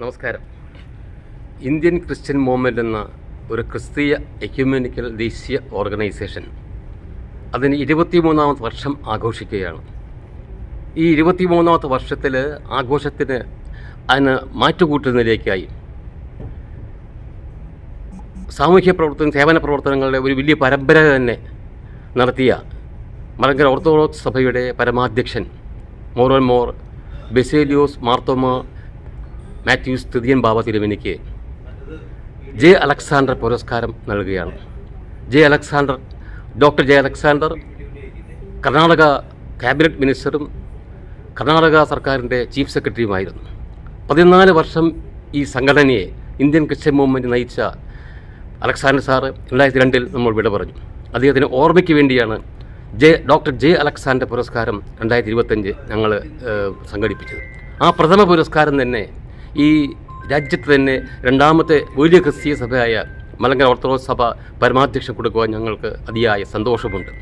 നമസ്കാരം. Indian Christian movement എന്ന ഒരു ക്രിസ്തീയ എക്യുമെനിക്കൽ ദേശീയ ഓർഗനൈസേഷൻ അതിന് ഇരുപത്തിമൂന്നാമത്തെ വർഷം ആഘോഷിക്കുകയാണ്. ഈ ഇരുപത്തിമൂന്നാമത്തെ വർഷത്തിൽ ആഘോഷത്തിന് അതിന് മാറ്റുകൂട്ടുന്നതിലേക്കായി സാമൂഹ്യ പ്രവർത്തനം സേവന പ്രവർത്തനങ്ങളുടെ ഒരു വലിയ പരമ്പര തന്നെ നടത്തിയ മലങ്കര ഓർത്തഡോക്സ് സഭയുടെ പരമാധ്യക്ഷൻ മോറോൻ മോർ ബെസേലിയോസ് മാർത്തോമ മാത്യൂസ് തൃതിയൻ ബാബ തിരുവനിക്ക് ജെ അലക്സാണ്ടർ പുരസ്കാരം നൽകുകയാണ്. J Alexander doctor J Alexander Karnataka cabinet മിനിസ്റ്ററും Karnataka സർക്കാരിന്റെ ചീഫ് സെക്രട്ടറിയുമായിരുന്നു. പതിനാല് വർഷം ഈ സംഘടനയെ ഇന്ത്യൻ ക്രിസ്ത്യൻ മൂവ്മെന്റ് നയിച്ച അലക്സാണ്ടർ സാറ് രണ്ടായിരത്തി രണ്ടിൽ നമ്മൾ വിട പറഞ്ഞു. അദ്ദേഹത്തിന് ഓർമ്മയ്ക്ക് വേണ്ടിയാണ് ജെ ഡോക്ടർ ജെ അലക്സാണ്ടർ പുരസ്കാരം രണ്ടായിരത്തി ഇരുപത്തഞ്ച് ഞങ്ങൾ സംഘടിപ്പിച്ചത്. ആ പ്രഥമ പുരസ്കാരം തന്നെ ഈ രാജ്യത്ത് തന്നെ രണ്ടാമത്തെ വലിയ ക്രിസ്തീയ സഭയായ മലങ്കര ഓർത്തഡോക്സ് സഭ പരമാധ്യക്ഷം കൊടുക്കുവാൻ ഞങ്ങൾക്ക് അതിയായ സന്തോഷമുണ്ട്.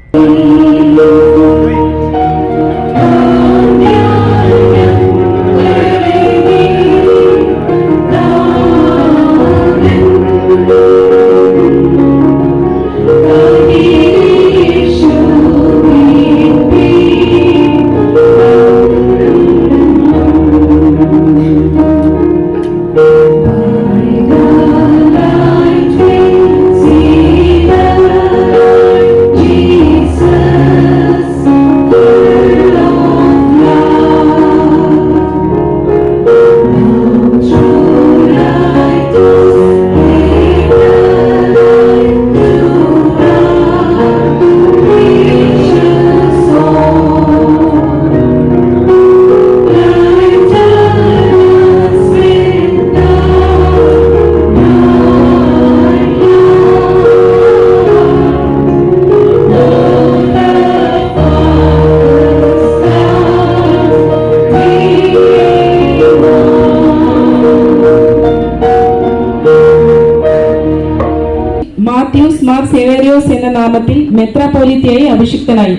നാമത്തിൽ മെത്രാപോലിത്തയായി അഭിഷിക്തനായി.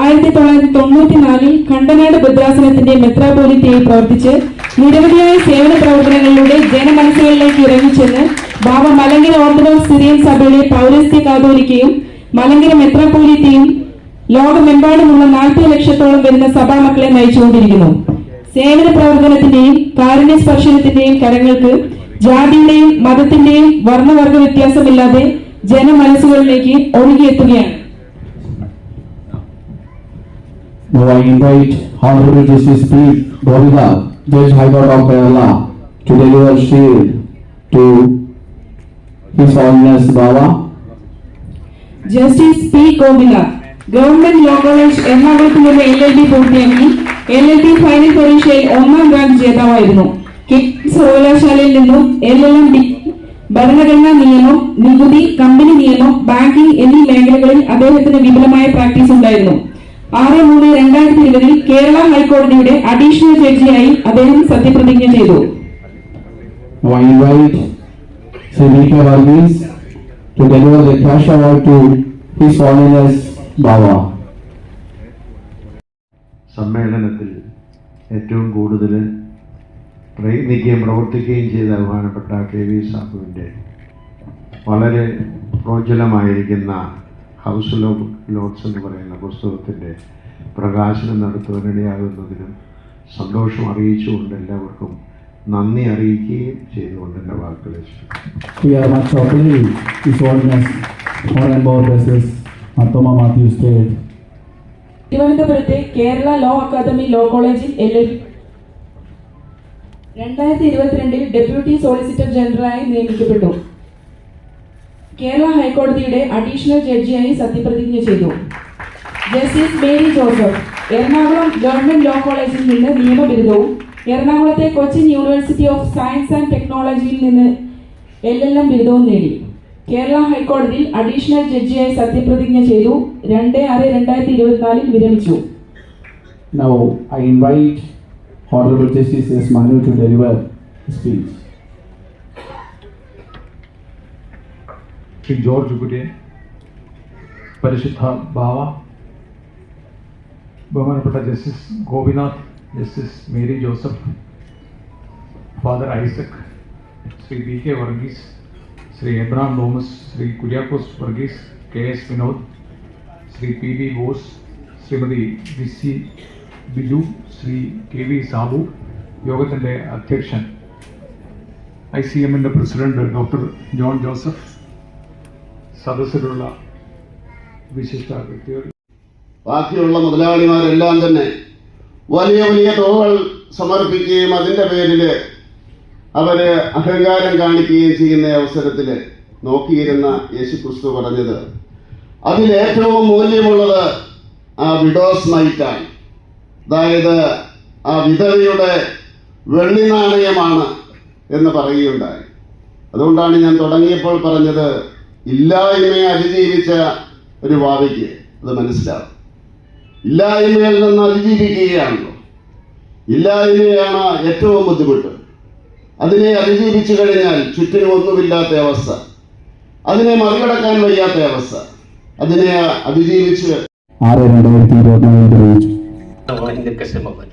ആയിരത്തി തൊള്ളായിരത്തി തൊണ്ണൂറ്റിനാലിൽ കണ്ടനാട് ഭദ്രാസനത്തിന്റെ മെത്രാപോലിത്തയായി പ്രവർത്തിച്ച് നിരവധിയായ സേവന പ്രവർത്തനങ്ങളിലൂടെ ജനമനസ്സുകളിലേക്ക് ഇറങ്ങിച്ചെന്ന് ബാബ മലങ്കര ഓർത്തഡോക്സ് സിറിയൻ സഭയുടെ പൗരസ്ത്യ കാതോലിക്കയും മലങ്കര മെത്രാപോലിത്തയും ലോകമെമ്പാടുമുള്ള നാൽപ്പത് ലക്ഷത്തോളം വരുന്ന സഭാമക്കളെ നയിച്ചുകൊണ്ടിരിക്കുന്നു. സേവന പ്രവർത്തനത്തിന്റെയും കാരുണ്യ സ്പർശനത്തിന്റെയും കരങ്ങൾക്ക് ജാതിയുടെയും മതത്തിന്റെയും വർണവർഗ വ്യത്യാസമില്ലാതെ ജനമനസ്സുകളിലേക്ക് ഒഴുകിയെത്തുകയാണ് Now I invite Honorable Justice P. Govida, Judge High Court of Kerala, to deliver shield to His Holiness Baba. Justice P Govinda government law college എറണാകുളത്ത് നിന്ന് എൽ എൽ ഡി പൂർത്തിയാക്കി എൽ എൽ ഡി ഫൈനൽ പരീക്ഷയിൽ ഒന്നാം rank ജേതാവായിരുന്നു Kings സർവകലാശാലയിൽ നിന്നും L L M D ഭരണഘടനാ നിയമം നികുതി കമ്പനി നിയമം ബാങ്കിംഗ് എന്നീ മേഖലകളിൽ അദ്ദേഹത്തിന് വിപുലമായ പ്രാക്ടീസ് ഉണ്ടായിരുന്നു ആറ് മൂന്ന് രണ്ടായിരത്തി ഇരുപതിൽ കേരള ഹൈക്കോടതിയുടെ അഡീഷണൽ ജഡ്ജിയായി അദ്ദേഹം സത്യപ്രതിജ്ഞ ചെയ്തു I invite Varghese to deliver the cash award to His Holiness Baba. സമ്മേളനത്തിൽ ഏറ്റവും കൂടുതൽ പ്രയത്നിക്കുകയും പ്രവർത്തിക്കുകയും ചെയ്ത ബഹുമാനപ്പെട്ട കെ വി സാബുവിന്റെ വളരെ പ്രോജ്വലമായിരിക്കുന്ന ഹൗസ് ഓഫ് ലോഡ്സ് എന്ന് പറയുന്ന പുസ്തകത്തിന്റെ പ്രകാശനം നടത്തുവാനിടയാകുന്നതിനും സന്തോഷം അറിയിച്ചുകൊണ്ട് എല്ലാവർക്കും നന്ദി അറിയിക്കുകയും ചെയ്തുകൊണ്ട് എന്റെ വാക്കുകളെ We are much obliged His Holiness Honorable Justice Martoma Matthew State. തിരുവനന്തപുരത്തെ കേരള ലോ അക്കാദമി ലോ കോളേജിൽ എൽ എൽ രണ്ടായിരത്തി ഇരുപത്തിരണ്ടിൽ ഡെപ്യൂട്ടി സോളിസിറ്റർ ജനറലായി നിയമിക്കപ്പെട്ടു. കേരള ഹൈക്കോടതിയുടെ അഡീഷണൽ ജഡ്ജിയായി സത്യപ്രതിജ്ഞ ചെയ്തു. Justice Mary Joseph Ernakulam government law കോളേജിൽ നിന്ന് നിയമബിരുദവും എറണാകുളത്തെ Cochin university of science and ടെക്നോളജിയിൽ നിന്ന് എൽ എൽ എം ബിരുദവും നേടി. കേരള ഹൈക്കോടതിയിൽ അഡീഷണൽ ജഡ്ജിയായി സത്യപ്രതിജ്ഞ ചെയ്തു. രണ്ട് ആറ് രണ്ടായിരത്തി ഇരുപത്തിനാലിൽ വിരമിച്ചു. Now I invite Honorable Justice S. Manu to deliver his speech. Shri George Kurian പരിശുദ്ധ ബാവ ബഹുമാനപ്പെട്ട justice Gopinath justice Mary Joseph father Isaac Shri B K Varghese Shri Abraham Thomas Shri Kuriakose Varghese K S Vinod Shri P V Bose Shrimati Bicy Biju Shri K V Sabu യോഗത്തിന്റെ അധ്യക്ഷൻ I C എമ്മിന്റെ president doctor John Joseph സദസ്സിലുള്ള വിശിഷ്ട വ്യക്തികൾ. ബാക്കിയുള്ള മുതലാളിമാരെല്ലാം തന്നെ വലിയ വലിയ തുകകൾ സമർപ്പിക്കുകയും അതിന്റെ പേരിൽ അവർ അഹങ്കാരം കാണിക്കുകയും ചെയ്യുന്ന അവസരത്തിൽ നോക്കിയിരുന്ന യേശു ക്രിസ്തു പറഞ്ഞത് അതിലേറ്റവും മൂല്യമുള്ളത് ആ വിഡോസ് മൈറ്റാണ് അതായത് ആ വിധവയുടെ വെള്ളി നാണയമാണ് എന്ന് പറയുകയുണ്ടായി. അതുകൊണ്ടാണ് ഞാൻ തുടങ്ങിയപ്പോൾ പറഞ്ഞത് ഇല്ലായ്മയെ അതിജീവിച്ച ഒരു വാവിക്ക് അത് മനസ്സിലാവും. ഇല്ലായ്മയിൽ നിന്ന് അതിജീവിക്കുകയാണല്ലോ. ഇല്ലായ്മയാണ് ഏറ്റവും ബുദ്ധിമുട്ട്. അതിനെ അതിജീവിച്ചു കഴിഞ്ഞാൽ ചുറ്റിനും ഒന്നുമില്ലാത്ത അവസ്ഥ. അതിനെ മറികടക്കാൻ വയ്യാത്ത അവസ്ഥ. അതിനെ അതിജീവിച്ച് ആറ് രണ്ടായിരത്തി ഇരുപത്തിനാലിൽ തെളിയിച്ചു ഇന്ത്യൻ ശ്രമം ഭവൻ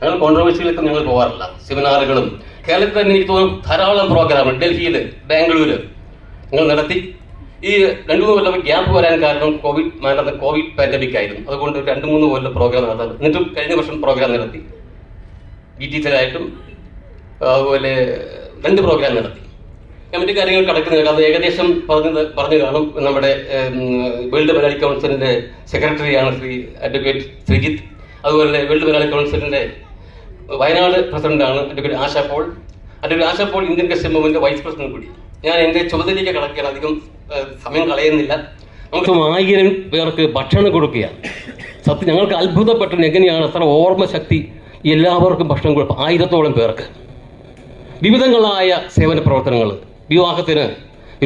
ഞങ്ങൾ കോൺട്രവേഴ്സികളൊക്കെ ഞങ്ങൾ പോകാറില്ല സെമിനാറുകളും. കേരളത്തിൽ തന്നെ എനിക്ക് തോന്നുന്നു ധാരാളം പ്രോഗ്രാമുകൾ ഡൽഹിയിൽ ബാംഗ്ലൂർ ഞങ്ങൾ നടത്തി. ഈ രണ്ടു മൂന്ന് കൊല്ലം ഗ്യാപ്പ് വരാൻ കാരണം കോവിഡ് നടന്ന കോവിഡ് പാൻഡമിക് ആയിരുന്നു. അതുകൊണ്ട് രണ്ട് മൂന്ന് കൊല്ലം പ്രോഗ്രാം നടത്താറ് എന്നിട്ടും കഴിഞ്ഞ വർഷം പ്രോഗ്രാം നടത്തി. ബി ടീച്ചറായിട്ടും അതുപോലെ രണ്ട് പ്രോഗ്രാം നടത്തി. കമ്മിറ്റി മറ്റു കാര്യങ്ങൾ കടക്കുന്നില്ല. അത് ഏകദേശം പറഞ്ഞത് പറഞ്ഞു കാണും. നമ്മുടെ വേൾഡ് മലയാളി കൗൺസിലിന്റെ സെക്രട്ടറിയാണ് ശ്രീ അഡ്വക്കേറ്റ് ശ്രീജിത്ത്. അതുപോലെ വേൾഡ് മലയാളി കൗൺസിലിന്റെ വയനാട് പ്രസിഡന്റാണ് advocate Asha Paul. Advocate Asha Paul Indian custom movement vice president കൂടി. ഞാൻ എന്റെ ചുമതലയ്ക്ക് കിടക്കുകയാണ്. അധികം സമയം കളയുന്നില്ല. നമുക്ക് ആയിരം പേർക്ക് ഭക്ഷണം കൊടുക്കുക സത്യം ഞങ്ങൾക്ക് അത്ഭുതപ്പെട്ടു എങ്ങനെയാണ് അത്ര ഓർമ്മശക്തി എല്ലാവർക്കും ഭക്ഷണം കൊടുക്കുക ആയിരത്തോളം പേർക്ക്. വിവിധങ്ങളായ സേവന പ്രവർത്തനങ്ങൾ വിവാഹത്തിന്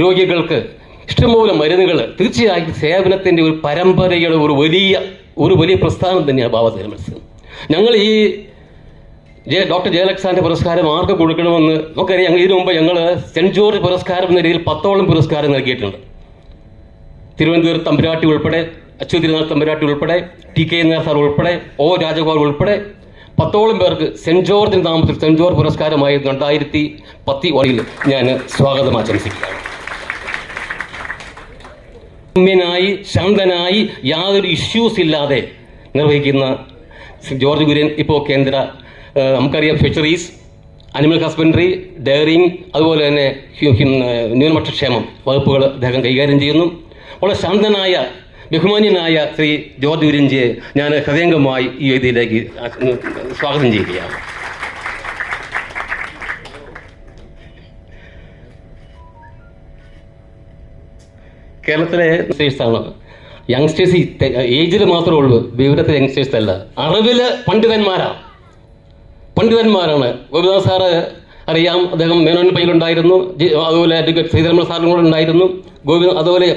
രോഗികൾക്ക് ഇഷ്ടംപോലെ മരുന്നുകൾ. തീർച്ചയായും സേവനത്തിന്റെ ഒരു പരമ്പരയുടെ ഒരു വലിയ ഒരു വലിയ പ്രസ്ഥാനം തന്നെയാണ് ബാബ തിരുമത്സരം ഞങ്ങൾ ഈ ജയ ഡോക്ടർ ജയലക്സാന്റെ പുരസ്കാരം ആർക്ക് കൊടുക്കണമെന്ന് നമുക്കറിയാം ഞങ്ങൾ ഇതിനു മുമ്പ് ഞങ്ങൾ സെന്റ് ജോർജ് പുരസ്കാരം എന്ന രീതിയിൽ പത്തോളം പുരസ്കാരം നൽകിയിട്ടുണ്ട്. തിരുവനന്തപുരം തമ്പുരാട്ടി ഉൾപ്പെടെ അച്യുതിരുനാൾ തമ്പുരാട്ടി ഉൾപ്പെടെ ടി കെ നായർ സാർ ഉൾപ്പെടെ ഒ രാജഗോപാൽ ഉൾപ്പെടെ പത്തോളം പേർക്ക് സെന്റ് ജോർജിന്റെ നാമത്തിൽ സെന്റ് ജോർജ് പുരസ്കാരമായി രണ്ടായിരത്തി പത്തി ഒന്നിൽ ഞാൻ സ്വാഗതം ആശംസിക്കുകയാണ് സൗമ്യനായി ശാന്തനായി യാതൊരു ഇഷ്യൂസ് ഇല്ലാതെ നിർവഹിക്കുന്ന ജോർജ് കുര്യൻ ഇപ്പോൾ കേന്ദ്ര നമുക്കറിയാം ഫിഷറീസ് അനിമൽ ഹസ്ബൻഡറി ഡയറിങ് അതുപോലെ തന്നെ ന്യൂനപക്ഷക്ഷേമം വകുപ്പുകൾ അദ്ദേഹം കൈകാര്യം ചെയ്യുന്നു. വളരെ ശാന്തനായ ബഹുമാന്യനായ ശ്രീ ജോർജ് കുര്യൻജിയെ ഞാൻ ഹൃദയംഗമായി ഈ വേദിയിലേക്ക് സ്വാഗതം ചെയ്യുകയാണ്. കേരളത്തിലെ യങ്സ്റ്റേഴ്സാണ് യങ്സ്റ്റേഴ്സ് ഏജിൽ മാത്രമേ ഉള്ളൂ വിവരത്തിൽ യങ്സ്റ്റേഴ്സ് അല്ല. അറിവിൽ പണ്ഡിതന്മാരാണ് പണ്ഡിതന്മാരാണ്. ഗോപിനാഥ് സാറ് അറിയാം അദ്ദേഹം മേനോൻ പയ്യിലുണ്ടായിരുന്നു. അതുപോലെ അഡ്വക്കേറ്റ് ശ്രീധരമ സാറിനും കൂടെ ഉണ്ടായിരുന്നു. ഗോപി അതുപോലെ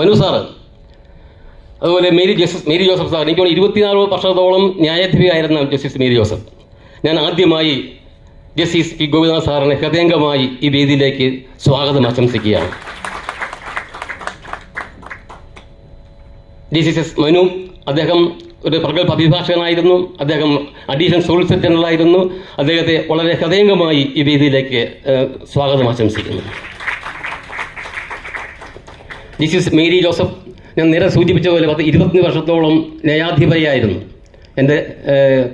മനു സാറ്. അതുപോലെ Mary Joseph Mary Joseph sir എനിക്ക് ഇരുപത്തിനാല് വർഷത്തോളം ന്യായാധിപയായിരുന്ന ജസ്റ്റിസ് മേരി ജോസഫ്. ഞാൻ ആദ്യമായി ജസ്റ്റിസ് പി ഗോപിനാഥ് സാറിനെ ഹൃദയംഗമായി ഈ വേദിയിലേക്ക് സ്വാഗതം ആശംസിക്കുകയാണ്. ഡി സി എസ് മനു അദ്ദേഹം ഒരു പ്രഗത്ഭ അഭിഭാഷകനായിരുന്നു. അദ്ദേഹം അഡീഷണൽ സോളിസിറ്റർ ജനറൽ ആയിരുന്നു അദ്ദേഹത്തെ വളരെ ഹൃദയംഗമായി ഈ വേദിയിലേക്ക് സ്വാഗതം ആശംസിക്കുന്നു. D C S Mary Joseph. ഞാൻ നേരെ സൂചിപ്പിച്ച പോലെ പത്ത് ഇരുപത്തി വർഷത്തോളം ന്യായാധിപതിയായിരുന്നു എന്റെ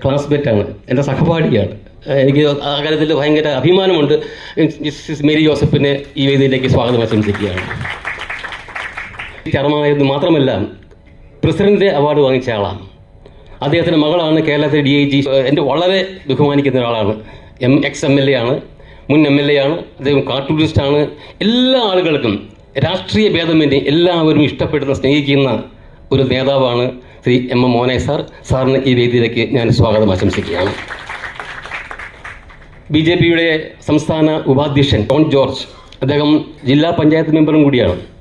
ക്ലാസ്മേറ്റാണ് എന്റെ സഹപാഠിയാണ്. എനിക്ക് ആ കാര്യത്തിൽ ഭയങ്കര അഭിമാനമുണ്ട്. ജസ്റ്റിസ് മേരി ജോസഫിനെ ഈ വേദിയിലേക്ക് സ്വാഗതം ആശംസിക്കുകയാണ്. ചർമ്മമായിരുന്നു മാത്രമല്ല പ്രസിഡന്റ് അവാർഡ് വാങ്ങിച്ച ആളാണ്. അദ്ദേഹത്തിന്റെ മകളാണ് കേരളത്തിലെ ഡി ഐ ജി എന്റെ വളരെ ബഹുമാനിക്കുന്ന ഒരാളാണ്. M ex M L A ആണ്. മുൻ എം എൽ എ ആണ്. അദ്ദേഹം കാർട്ടൂണിസ്റ്റാണ് എല്ലാ ആളുകൾക്കും രാഷ്ട്രീയ ഭേദമന്യേ എല്ലാവരും ഇഷ്ടപ്പെടുന്ന സ്നേഹിക്കുന്ന ഒരു നേതാവാണ് ശ്രീ എം എം മോനെ സാർ. സാറിന് ഈ വേദിയിലേക്ക് ഞാൻ സ്വാഗതം ആശംസിക്കുകയാണ്. ബി ജെ പിയുടെ സംസ്ഥാന ഉപാധ്യക്ഷൻ ജോൺ ജോർജ് അദ്ദേഹം ജില്ലാ പഞ്ചായത്ത് മെമ്പറും കൂടിയാണ്.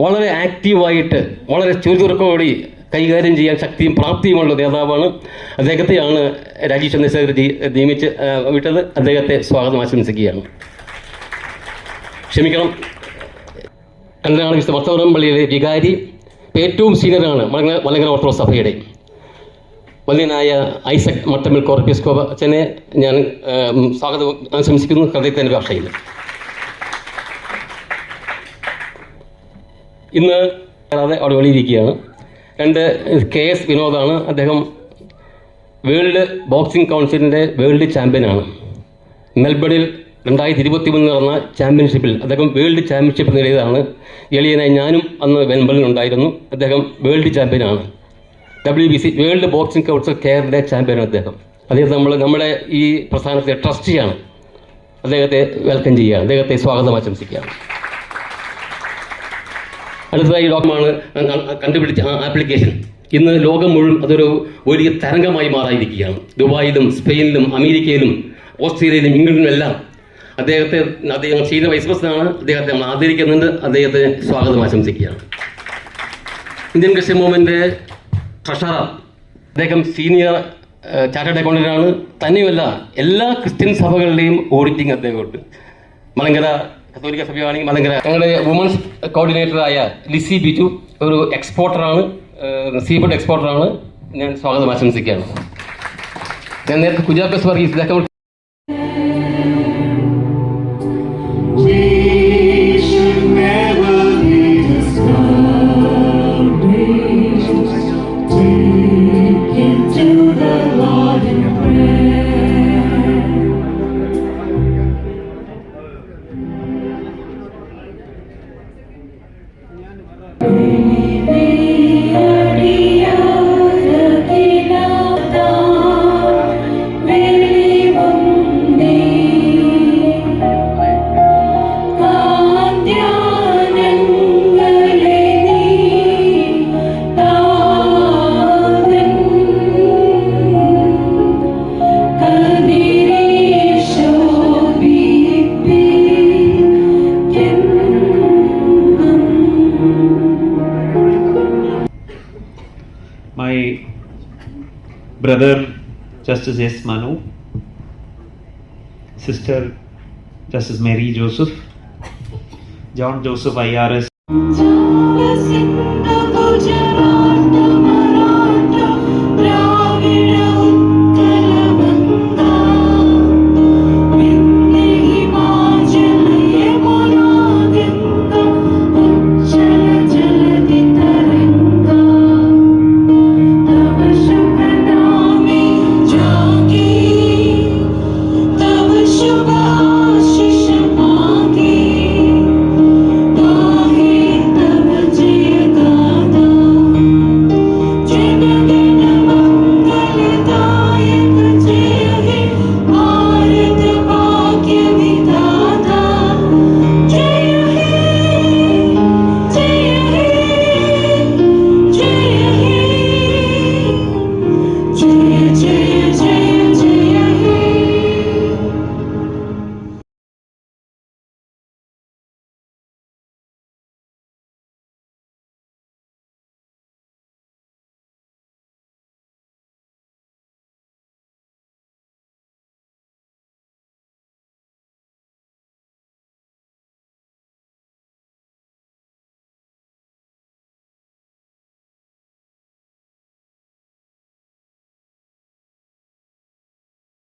വളരെ ആക്റ്റീവായിട്ട് വളരെ ചുരുചുരുക്കോടി കൈകാര്യം ചെയ്യാൻ ശക്തിയും പ്രാപ്തിയുമുള്ള നേതാവാണ് അദ്ദേഹത്തെയാണ് രാജീവ് ചന്ദ്രശേഖർജി നിയമിച്ച് വിട്ടത്. അദ്ദേഹത്തെ സ്വാഗതം ആശംസിക്കുകയാണ്. ക്ഷമിക്കണം. കല്ലനാട് വിശുദ്ധ ഭക്തവരം പള്ളിയിലെ വികാരി ഏറ്റവും സീനിയറാണ് മലങ്കര മലങ്കര ഓർത്തഡോക്സ് സഭയുടെ വല്യനായ ഐസക് മട്ടമിൽ കോർപ്പിസ്കോപ അച്ഛനെ ഞാൻ സ്വാഗതം ആശംസിക്കുന്നു. ഹൃദയത്തിന്റെ ഭാഷയിൽ ഇന്ന് കാണാതെ അവിടെ വെളിയിരിക്കുകയാണ് രണ്ട് കെ എസ് വിനോദാണ്. അദ്ദേഹം വേൾഡ് ബോക്സിംഗ് കൗൺസിലിന്റെ വേൾഡ് ചാമ്പ്യനാണ്. മെൽബണിൽ രണ്ടായിരത്തി ഇരുപത്തി മൂന്ന് നടന്ന ചാമ്പ്യൻഷിപ്പിൽ അദ്ദേഹം വേൾഡ് ചാമ്പ്യൻഷിപ്പ് നേടിയതാണ്. എളിയനായി ഞാനും അന്ന് മെൽബണിൽ ഉണ്ടായിരുന്നു. അദ്ദേഹം world ചാമ്പ്യനാണ്. W B C world boxing council കെയറിന്റെ ചാമ്പ്യനാണ് അദ്ദേഹം. അദ്ദേഹത്തെ നമ്മൾ നമ്മുടെ ഈ പ്രസ്ഥാനത്തെ ട്രസ്റ്റിയാണ്. അദ്ദേഹത്തെ വെൽക്കം ചെയ്യുക അദ്ദേഹത്തെ സ്വാഗതം ആശംസിക്കുകയാണ്. അടുത്തതായി ലോകമാണ് കണ്ടുപിടിച്ച ആപ്ലിക്കേഷൻ ഇന്ന് ലോകം മുഴുവൻ അതൊരു വലിയ തരംഗമായി മാറാതിരിക്കുകയാണ് ദുബായിലും സ്പെയിനിലും അമേരിക്കയിലും ഓസ്ട്രേലിയയിലും ഇംഗ്ലണ്ടിലും എല്ലാം അദ്ദേഹത്തെ അദ്ദേഹം ചെയ്യുന്ന വൈസ് പ്രസിഡന്റാണ് അദ്ദേഹത്തെ നമ്മൾ ആദരിക്കുന്നുണ്ട്. അദ്ദേഹത്തെ സ്വാഗതം ആശംസിക്കുകയാണ്. ഇന്ത്യൻ ക്രിസ്ത്യൻ മൂവ്മെന്റെ ട്രഷറർ അദ്ദേഹം സീനിയർ ചാർട്ടേഡ് അക്കൗണ്ടന്റാണ് തന്നെയുമല്ല എല്ലാ ക്രിസ്ത്യൻ സഭകളുടെയും ഓഡിറ്റിംഗ് അദ്ദേഹമുണ്ട് മലങ്കര കത്തോലിക്ക സഭയാണെങ്കിൽ മലങ്കര ഞങ്ങളുടെ വുമൻസ് കോർഡിനേറ്ററായ ലിസി ബിജു ഒരു എക്സ്പോർട്ടറാണ് സീഫുഡ് എക്സ്പോർട്ടറാണ് ഞാൻ സ്വാഗതം ആശംസിക്കുകയാണ്. ഞാൻ നേരത്തെ കുജാബ് Varghese brother Justice S. Manu, sister Justice Mary Joseph, John Joseph IRS